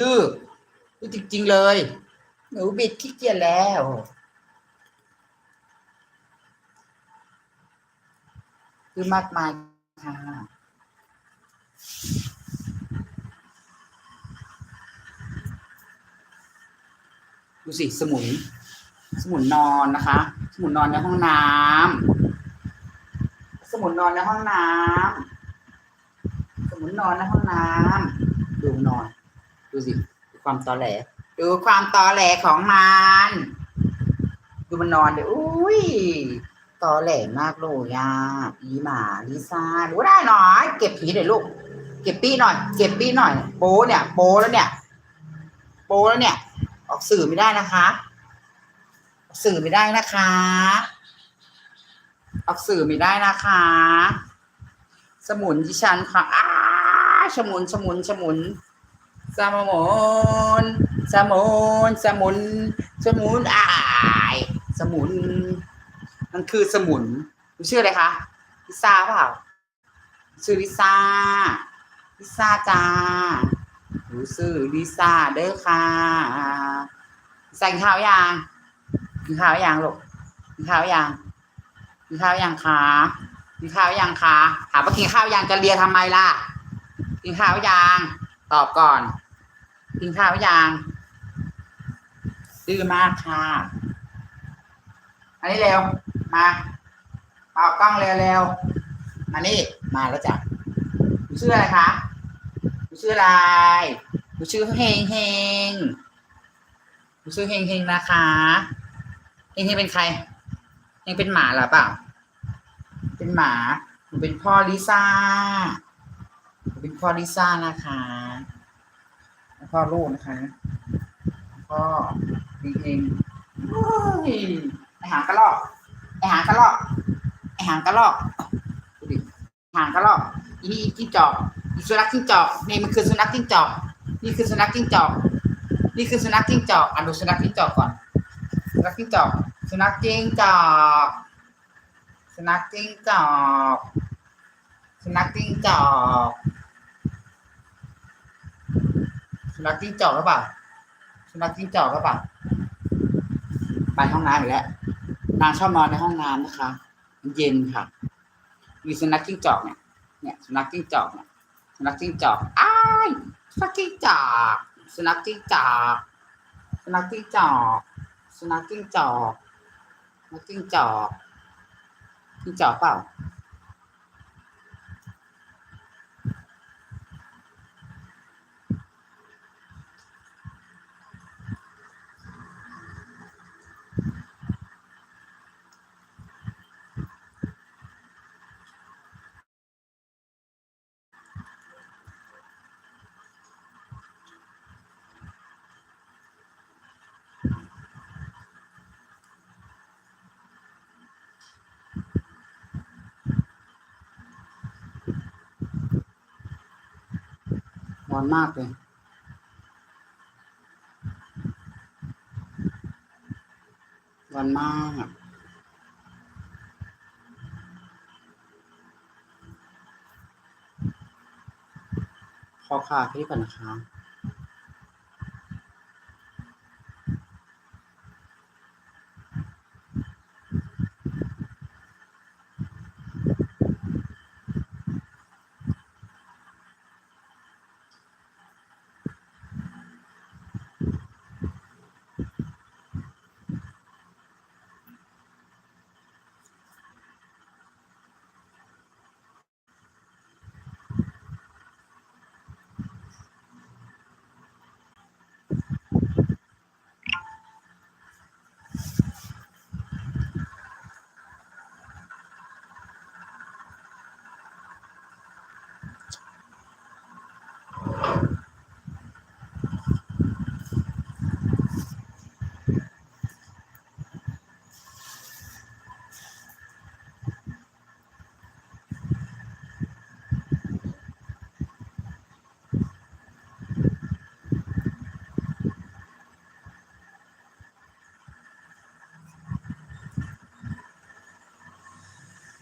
ดื้อดื้อจริงๆเลย หนูบิดขี้เกียจแล้วดื้อมากมายค่ะดูสิสมุน สมุนนอนนะคะ สมุนนอนในห้องน้ำสมุนนอนในห้องน้ำสมุนนอนในห้องน้ำ สิดูความตอแหล ดูความตอแหลของมัน ดูมันนอนเดี๋ยวอุ้ยตอแหลมากเลยอะอีหมาลิซ่าดูได้หน่อย เก็บผีหน่อยลูก เก็บปี้หน่อย เก็บปี้หน่อย โป้เนี่ยโป้แล้วเนี่ย โป้แล้วเนี่ย ออกสื่อไม่ได้นะคะออกสื่อไม่ได้นะคะ ออกสื่อไม่ได้นะคะ สมุนดิฉันค่ะอ้าสมุนสมุนสมุน สมุนสมุนสมุน สมุนอายสมุน มันคือสมุนคุณชื่ออะไรคะลิซ่าเปล่าชื่อลิซ่าลิซ่าจ้าหนูชื่อลิซ่าเด้อค่ะใส่ข้าวยังกินข้าวยังลูกกินข้าวยังกินข้าวยังคะกินข้าวยังคะถามว่ากินข้าวยังจะเลียทำไมล่ะกินข้าวยัง ตอบก่อน กินข้าวยังดื้อมากค่ะ อันนี้เร็ว มาเอากล้องเร็วๆมานี่ มาแล้วจ้ะหนูชื่ออะไรคะหนูชื่ออะไรหนูชื่อเฮงเฮงหนูชื่อเฮงเฮงนะคะเฮงเฮงเป็นใครเฮงเป็นหมาหรือเปล่า เป็นหมาหนูเป็นพ่อลิซ่า เป็นพ่อลิซ่านะคะพ่อลูกนะคะพ่อเฮงเฮงไอหางกระรอกไอหางกระรอกไอหางกระรอกดูดิหางกระรอกอีนี่จิ้งจอกอีสุนัขจิ้งจอกนี่มันคือสุนัขจิ้งจอก นี่คือสุนัขจิ้งจอก นี่คือสุนัขจิ้งจอกอะดูสุนัขจิ้งจอกก่อนสุนัขจิ้งจอก สุนัขจิ้งจอก สุนัขจิ้งจอก สุนัขจิ้งจอกสุนัขจิ้งจอกหรือเปล่าสุนัขจิ้งจอกหรือเปล่าไปห้องน้ำอีกแล้วนางชอบนอนในห้องน้ำนะคะ เย็นค่ะ มีสุนัขจิ้งจอกเนี่ย เนี่ยสุนัขจิ้งจอกเนี่ยสุนัขจิ้งจอกอ้ายสุนัขจิ้งจอกสุนัขจิ้งจอกสุนัขจิ้งจอกสุนัขจิ้งจอกสุนัขจิ้งจอกจิ้งจอกเปล่า อนมากเลยวันมากขอขาที่ก่อนนะคะ